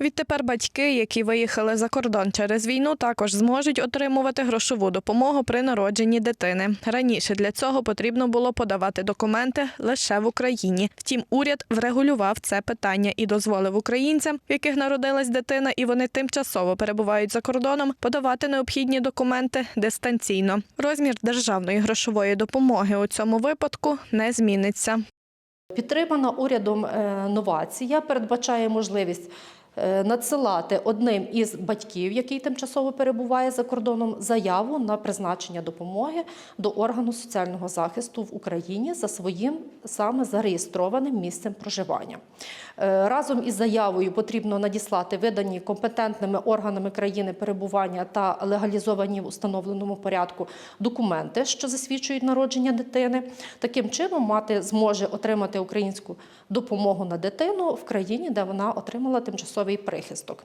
Відтепер батьки, які виїхали за кордон через війну, також зможуть отримувати грошову допомогу при народженні дитини. Раніше для цього потрібно було подавати документи лише в Україні. Втім, уряд врегулював це питання і дозволив українцям, в яких народилась дитина, і вони тимчасово перебувають за кордоном, подавати необхідні документи дистанційно. Розмір державної грошової допомоги у цьому випадку не зміниться. Підтримана урядом е, новація передбачає можливість надсилати одним із батьків, який тимчасово перебуває за кордоном, заяву на призначення допомоги до органу соціального захисту в Україні за своїм саме зареєстрованим місцем проживання. Е, Разом із заявою потрібно надіслати видані компетентними органами країни перебування та легалізовані в установленому порядку документи, що засвідчують народження дитини. Таким чином, мати зможе отримати українську допомогу на дитину в країні, де вона отримала тимчасовий прихисток.